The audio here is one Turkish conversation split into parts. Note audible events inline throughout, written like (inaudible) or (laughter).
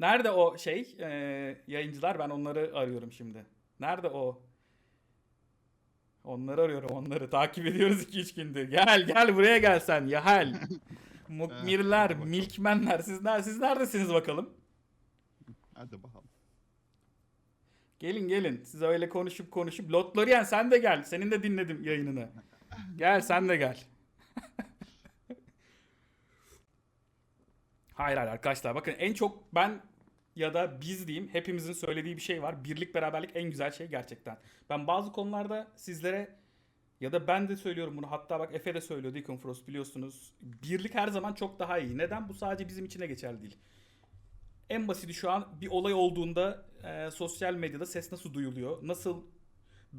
Nerede o şey e, yayıncılar? Ben onları arıyorum şimdi. Nerede o? Onları arıyorum onları. Takip ediyoruz 2-3 gündür. Gel gel buraya gel sen Yahel. (laughs) Mukmirler, milkmenler siz, ner- siz neredesiniz bakalım? Hadi bakalım. Gelin gelin. Siz öyle konuşup konuşup. Lotlorian sen de gel. Senin de dinledim yayınını. Gel sen de gel. (laughs) hayır hayır arkadaşlar bakın en çok ben ya da biz diyeyim hepimizin söylediği bir şey var. Birlik beraberlik en güzel şey gerçekten. Ben bazı konularda sizlere ya da ben de söylüyorum bunu. Hatta bak Efe de söylüyor Deacon Frost biliyorsunuz. Birlik her zaman çok daha iyi. Neden? Bu sadece bizim için de geçerli değil. En basiti şu an bir olay olduğunda e, sosyal medyada ses nasıl duyuluyor? Nasıl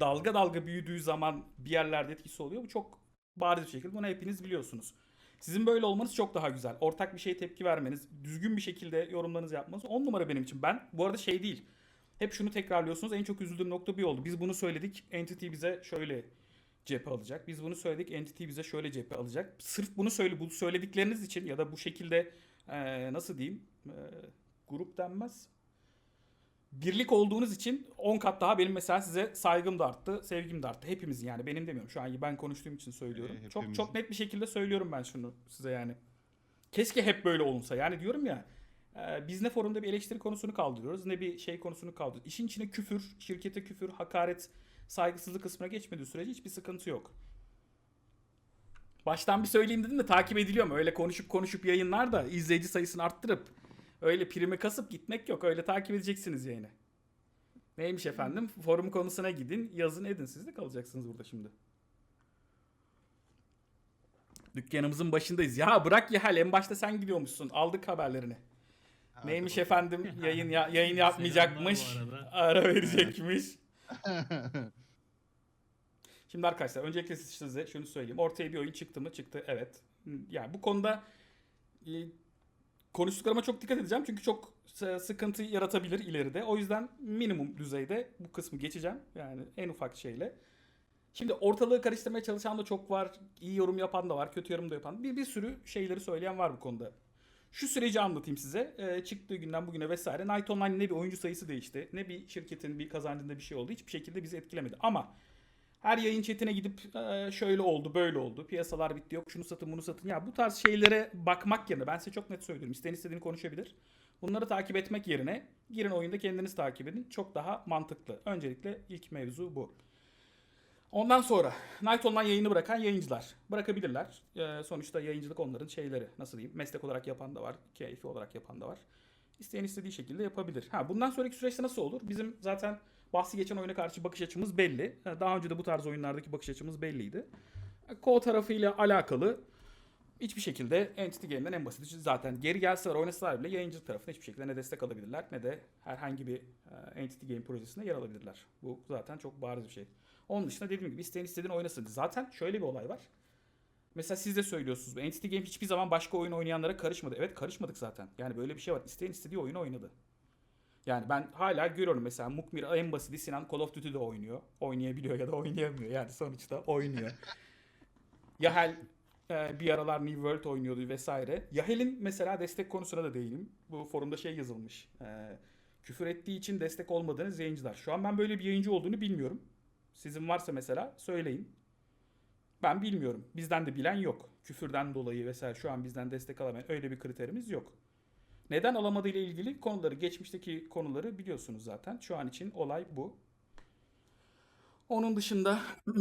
dalga dalga büyüdüğü zaman bir yerlerde etkisi oluyor? Bu çok bariz bir şekilde. Bunu hepiniz biliyorsunuz. Sizin böyle olmanız çok daha güzel. Ortak bir şeye tepki vermeniz, düzgün bir şekilde yorumlarınızı yapmanız on numara benim için. Ben bu arada şey değil. Hep şunu tekrarlıyorsunuz. En çok üzüldüğüm nokta bir oldu. Biz bunu söyledik. Entity bize şöyle cephe alacak. Biz bunu söyledik. Entity bize şöyle cephe alacak. Sırf bunu söyle bu söyledikleriniz için ya da bu şekilde e, nasıl diyeyim? E, grup denmez. Birlik olduğunuz için 10 kat daha benim mesela size saygım da arttı, sevgim de arttı. Hepimizin yani benim demiyorum. Şu an ben konuştuğum için söylüyorum. Ee, çok çok net bir şekilde söylüyorum ben şunu size yani. Keşke hep böyle olunsa. Yani diyorum ya e, biz ne forumda bir eleştiri konusunu kaldırıyoruz ne bir şey konusunu kaldırıyoruz. İşin içine küfür, şirkete küfür, hakaret, saygısızlık kısmına geçmediği sürece hiçbir sıkıntı yok. Baştan bir söyleyeyim dedim de takip ediliyor mu? Öyle konuşup konuşup yayınlar da izleyici sayısını arttırıp öyle primi kasıp gitmek yok. Öyle takip edeceksiniz yayını. Neymiş efendim? Forum konusuna gidin, yazın edin. Siz de kalacaksınız burada şimdi. Dükkanımızın başındayız. Ya bırak ya hal en başta sen gidiyormuşsun. Aldık haberlerini. Hadi Neymiş bakalım. efendim? (laughs) Yayın ya, yayın yapmayacakmış. Ara verecekmiş. (laughs) Şimdi arkadaşlar öncelikle size şunu söyleyeyim. Ortaya bir oyun çıktı mı? Çıktı. Evet. Yani bu konuda e, konuştuklarıma çok dikkat edeceğim. Çünkü çok sıkıntı yaratabilir ileride. O yüzden minimum düzeyde bu kısmı geçeceğim. Yani en ufak şeyle. Şimdi ortalığı karıştırmaya çalışan da çok var. İyi yorum yapan da var. Kötü yorum da yapan. Bir, bir sürü şeyleri söyleyen var bu konuda. Şu süreci anlatayım size. Ee, çıktığı günden bugüne vesaire. Night Online ne bir oyuncu sayısı değişti. Ne bir şirketin bir kazancında bir şey oldu. Hiçbir şekilde bizi etkilemedi. Ama her yayın chatine gidip "Ee, şöyle oldu böyle oldu. Piyasalar bitti yok şunu satın bunu satın. Ya bu tarz şeylere bakmak yerine ben size çok net söylüyorum. İsteyen istediğini konuşabilir. Bunları takip etmek yerine girin oyunda kendiniz takip edin. Çok daha mantıklı. Öncelikle ilk mevzu bu. Ondan sonra Night Online yayını bırakan yayıncılar bırakabilirler. Ee, sonuçta yayıncılık onların şeyleri nasıl diyeyim meslek olarak yapan da var, keyfi olarak yapan da var. İsteyen istediği şekilde yapabilir. Ha bundan sonraki süreçte nasıl olur? Bizim zaten bahsi geçen oyuna karşı bakış açımız belli. Ha, Daha önce de bu tarz oyunlardaki bakış açımız belliydi. Co tarafıyla alakalı hiçbir şekilde Entity Game'den en basit zaten geri gelseler oynasalar bile yayıncılık tarafına hiçbir şekilde ne destek alabilirler ne de herhangi bir Entity Game projesinde yer alabilirler. Bu zaten çok bariz bir şey. Onun dışında dediğim gibi isteyen istediğini oynasın. Zaten şöyle bir olay var. Mesela siz de söylüyorsunuz. Entity Game hiçbir zaman başka oyun oynayanlara karışmadı. Evet karışmadık zaten. Yani böyle bir şey var. İsteyen istediği oyunu oynadı. Yani ben hala görüyorum mesela Mukmir en basiti Sinan Call of Duty'de oynuyor. Oynayabiliyor ya da oynayamıyor. Yani sonuçta oynuyor. (laughs) Yahel e, bir aralar New World oynuyordu vesaire. Yahel'in mesela destek konusuna da değilim. Bu forumda şey yazılmış. E, küfür ettiği için destek olmadığınız yayıncılar. Şu an ben böyle bir yayıncı olduğunu bilmiyorum. Sizin varsa mesela söyleyin. Ben bilmiyorum. Bizden de bilen yok. Küfürden dolayı vesaire şu an bizden destek alamayan öyle bir kriterimiz yok. Neden alamadığı ile ilgili konuları, geçmişteki konuları biliyorsunuz zaten. Şu an için olay bu. Onun dışında (clears throat)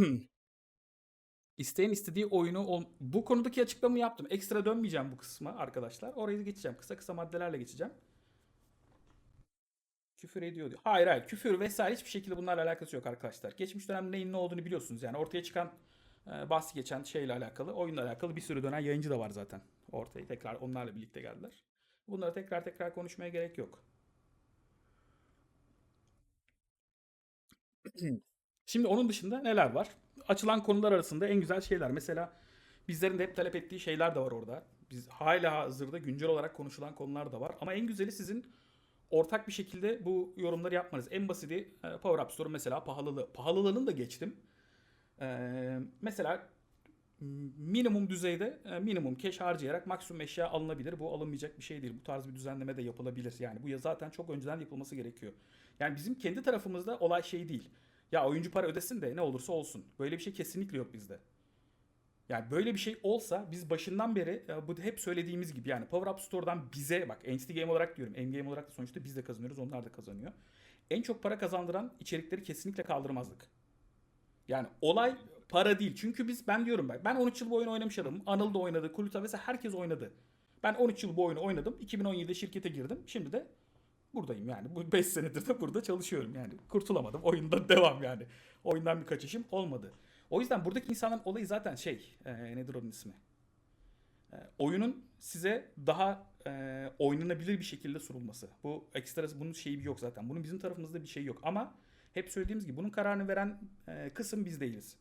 isteyen istediği oyunu bu konudaki açıklamayı yaptım. Ekstra dönmeyeceğim bu kısma arkadaşlar. Orayı geçeceğim. Kısa kısa maddelerle geçeceğim. Küfür ediyor diyor. Hayır hayır küfür vesaire hiçbir şekilde bunlarla alakası yok arkadaşlar. Geçmiş dönemde neyin ne olduğunu biliyorsunuz. Yani ortaya çıkan e, bahsi geçen şeyle alakalı, oyunla alakalı bir sürü dönen yayıncı da var zaten. Ortaya tekrar onlarla birlikte geldiler. Bunları tekrar tekrar konuşmaya gerek yok. (clears throat) Şimdi onun dışında neler var? Açılan konular arasında en güzel şeyler. Mesela bizlerin de hep talep ettiği şeyler de var orada. Biz hala hazırda güncel olarak konuşulan konular da var. Ama en güzeli sizin ortak bir şekilde bu yorumları yapmanız. En basiti e, Power Up Store mesela pahalılığı. Pahalılığını da geçtim. Ee, mesela minimum düzeyde e, minimum cash harcayarak maksimum eşya alınabilir. Bu alınmayacak bir şey değil. Bu tarz bir düzenleme de yapılabilir. Yani bu ya zaten çok önceden yapılması gerekiyor. Yani bizim kendi tarafımızda olay şey değil. Ya oyuncu para ödesin de ne olursa olsun. Böyle bir şey kesinlikle yok bizde. Yani böyle bir şey olsa biz başından beri e, bu hep söylediğimiz gibi yani Power Up Store'dan bize bak Entity Game olarak diyorum. M-Game olarak da sonuçta biz de kazanıyoruz. Onlar da kazanıyor. En çok para kazandıran içerikleri kesinlikle kaldırmazdık. Yani olay para değil. Çünkü biz ben diyorum bak ben 13 yıl bu oyunu oynamış adamım. Anıl da oynadı. Kuluta vesaire herkes oynadı. Ben 13 yıl bu oyunu oynadım. 2017'de şirkete girdim. Şimdi de buradayım yani. Bu 5 senedir de burada çalışıyorum yani. Kurtulamadım. Oyunda devam yani. Oyundan bir kaçışım olmadı. O yüzden buradaki insanların olayı zaten şey, e, nedir onun ismi? E, oyunun size daha e, oynanabilir bir şekilde sunulması. Bu ekstra bunun şeyi yok zaten. Bunun bizim tarafımızda bir şey yok. Ama hep söylediğimiz gibi bunun kararını veren e, kısım biz değiliz.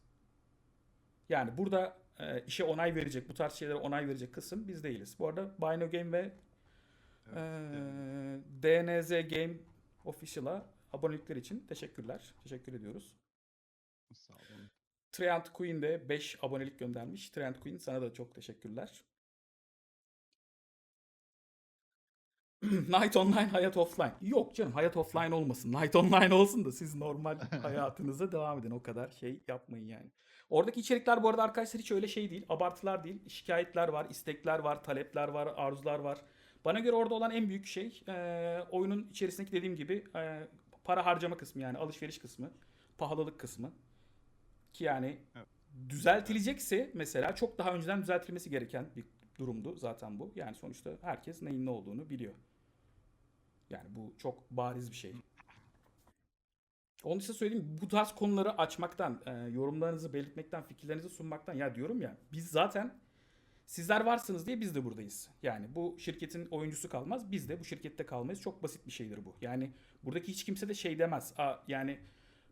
Yani burada e, işe onay verecek, bu tarz şeylere onay verecek kısım biz değiliz. Bu arada Bino Game ve e, DNZ Game Official'a abonelikler için teşekkürler. Teşekkür ediyoruz. Sağ olun. Trent Queen de 5 abonelik göndermiş. Trent Queen sana da çok teşekkürler. (clears throat) Night Online, Hayat Offline. Yok canım Hayat Offline olmasın. Night Online olsun da siz normal (laughs) hayatınıza devam edin. O kadar şey yapmayın yani. Oradaki içerikler bu arada arkadaşlar hiç öyle şey değil. Abartılar değil. Şikayetler var, istekler var, talepler var, arzular var. Bana göre orada olan en büyük şey e, oyunun içerisindeki dediğim gibi e, para harcama kısmı yani alışveriş kısmı, pahalılık kısmı. Ki yani Evet. düzeltilecekse mesela çok daha önceden düzeltilmesi gereken bir durumdu zaten bu. Yani sonuçta herkes neyin ne olduğunu biliyor. Yani bu çok bariz bir şey. Onun için söyleyeyim bu tarz konuları açmaktan, e, yorumlarınızı belirtmekten, fikirlerinizi sunmaktan ya diyorum ya biz zaten sizler varsınız diye biz de buradayız. Yani bu şirketin oyuncusu kalmaz, biz de bu şirkette kalmayız. Çok basit bir şeydir bu. Yani buradaki hiç kimse de şey demez. Aa, yani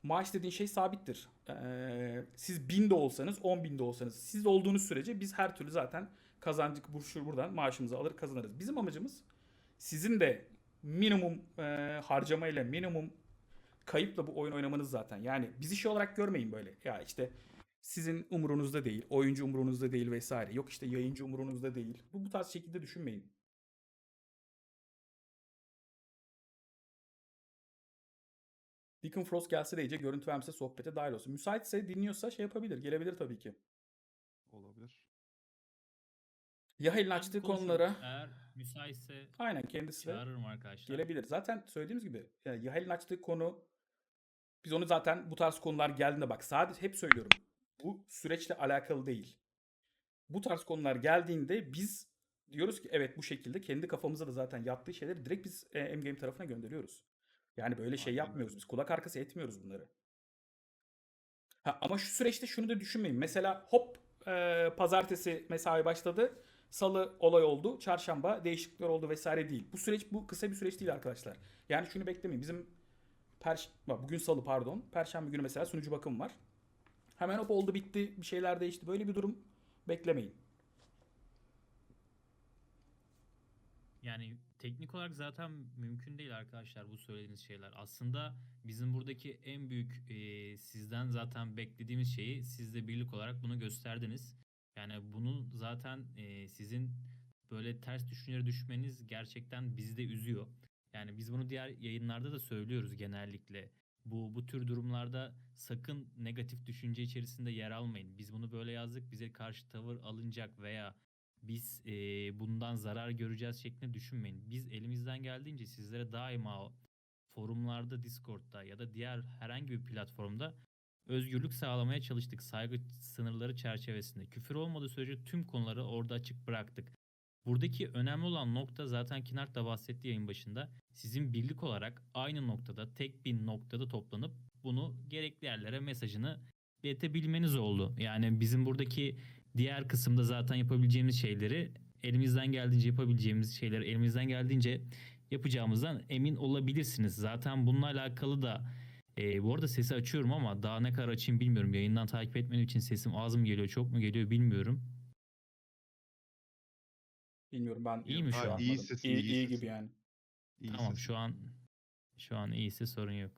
maaş dediğin şey sabittir. Ee, siz bin de olsanız, on bin de olsanız, siz olduğunuz sürece biz her türlü zaten kazancı bu- şu buradan maaşımızı alır kazanırız. Bizim amacımız sizin de minimum e, harcamayla, minimum kayıpla bu oyun oynamanız zaten. Yani bizi şey olarak görmeyin böyle. Ya işte sizin umurunuzda değil, oyuncu umurunuzda değil vesaire. Yok işte yayıncı umurunuzda değil. Bu bu tarz şekilde düşünmeyin. Deacon Frost gelse de iyice görüntü vermese sohbete dahil olsun. Müsaitse dinliyorsa şey yapabilir. Gelebilir tabii ki. Olabilir. Yahel'in Ben açtığı konuşurum. konulara Eğer müsaitse aynen kendisi çağırırım arkadaşlar. gelebilir. Zaten söylediğimiz gibi yani Yahel'in açtığı konu biz onu zaten bu tarz konular geldiğinde bak sadece hep söylüyorum. Bu süreçle alakalı değil. Bu tarz konular geldiğinde biz diyoruz ki evet bu şekilde kendi kafamıza da zaten yaptığı şeyleri direkt biz e, M-Game tarafına gönderiyoruz. Yani böyle şey yapmıyoruz. Biz kulak arkası etmiyoruz bunları. Ha, ama şu süreçte şunu da düşünmeyin. Mesela hop e, pazartesi mesai başladı. Salı olay oldu. Çarşamba değişiklikler oldu vesaire değil. Bu süreç bu kısa bir süreç değil arkadaşlar. Yani şunu beklemeyin. Bizim bak, bugün salı pardon. Perşembe günü mesela sunucu bakım var. Hemen hop oldu bitti bir şeyler değişti. Böyle bir durum beklemeyin. Yani teknik olarak zaten mümkün değil arkadaşlar bu söylediğiniz şeyler. Aslında bizim buradaki en büyük e, sizden zaten beklediğimiz şeyi siz de birlik olarak bunu gösterdiniz. Yani bunu zaten e, sizin böyle ters düşüncelere düşmeniz gerçekten bizi de üzüyor. Yani biz bunu diğer yayınlarda da söylüyoruz genellikle. Bu bu tür durumlarda sakın negatif düşünce içerisinde yer almayın. Biz bunu böyle yazdık. Bize karşı tavır alınacak veya biz eee, bundan zarar göreceğiz şeklinde düşünmeyin. Biz elimizden geldiğince sizlere daima forumlarda, Discord'da ya da diğer herhangi bir platformda özgürlük sağlamaya çalıştık saygı sınırları çerçevesinde. Küfür olmadığı sürece tüm konuları orada açık bıraktık. Buradaki önemli olan nokta zaten Kinart da bahsetti yayın başında. Sizin birlik olarak aynı noktada, tek bir noktada toplanıp bunu gerekli yerlere mesajını iletebilmeniz oldu. Yani bizim buradaki diğer kısımda zaten yapabileceğimiz şeyleri elimizden geldiğince yapabileceğimiz şeyleri elimizden geldiğince yapacağımızdan emin olabilirsiniz. Zaten bununla alakalı da e, bu arada sesi açıyorum ama daha ne kadar açayım bilmiyorum. Yayından takip etmediğim için sesim az mı geliyor çok mu geliyor bilmiyorum. Bilmiyorum ben İyi mi şu an? İyi sesin, İyi, iyi iyi gibi yani. İyi tamam sesin. şu an şu an iyisi sorun yok.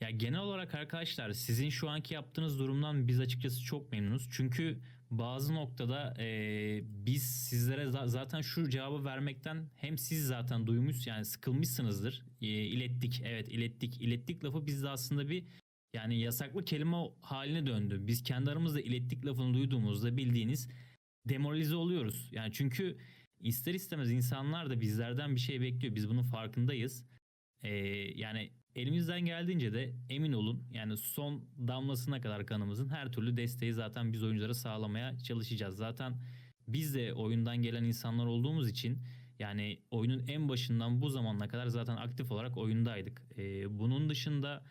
Ya genel olarak arkadaşlar sizin şu anki yaptığınız durumdan biz açıkçası çok memnunuz. Çünkü bazı noktada eee, biz sizlere za- zaten şu cevabı vermekten hem siz zaten duymuş yani sıkılmışsınızdır. Eee, ilettik evet ilettik. İlettik lafı bizde aslında bir yani yasaklı kelime haline döndü. Biz kendi aramızda ilettik lafını duyduğumuzda bildiğiniz demoralize oluyoruz. Yani çünkü ister istemez insanlar da bizlerden bir şey bekliyor. Biz bunun farkındayız. Ee, yani elimizden geldiğince de emin olun yani son damlasına kadar kanımızın her türlü desteği zaten biz oyunculara sağlamaya çalışacağız. Zaten biz de oyundan gelen insanlar olduğumuz için yani oyunun en başından bu zamana kadar zaten aktif olarak oyundaydık. Ee, bunun dışında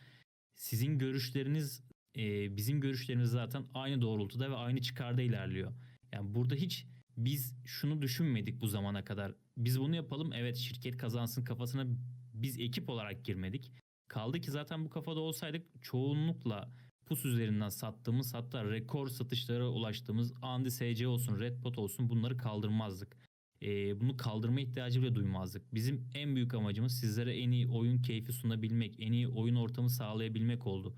sizin görüşleriniz e, bizim görüşlerimiz zaten aynı doğrultuda ve aynı çıkarda ilerliyor. Yani burada hiç biz şunu düşünmedik bu zamana kadar. Biz bunu yapalım evet şirket kazansın kafasına biz ekip olarak girmedik. Kaldı ki zaten bu kafada olsaydık çoğunlukla pus üzerinden sattığımız hatta rekor satışlara ulaştığımız Andy SC olsun Redbot olsun bunları kaldırmazdık. Ee, bunu kaldırma ihtiyacı bile duymazdık. Bizim en büyük amacımız sizlere en iyi oyun keyfi sunabilmek, en iyi oyun ortamı sağlayabilmek oldu.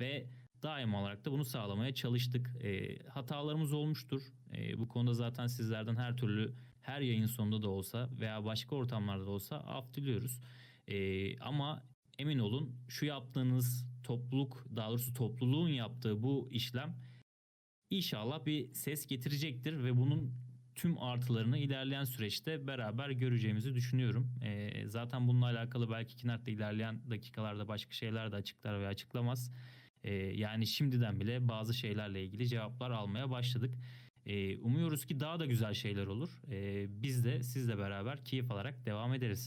Ve daima olarak da bunu sağlamaya çalıştık. Ee, hatalarımız olmuştur. Ee, bu konuda zaten sizlerden her türlü her yayın sonunda da olsa veya başka ortamlarda da olsa af diliyoruz. Ee, ama emin olun şu yaptığınız topluluk daha doğrusu topluluğun yaptığı bu işlem inşallah bir ses getirecektir ve bunun tüm artılarını ilerleyen süreçte beraber göreceğimizi düşünüyorum. Ee, zaten bununla alakalı belki Kinart da ilerleyen dakikalarda başka şeyler de açıklar veya açıklamaz. Ee, yani şimdiden bile bazı şeylerle ilgili cevaplar almaya başladık. Ee, umuyoruz ki daha da güzel şeyler olur. Ee, biz de sizle beraber keyif alarak devam ederiz.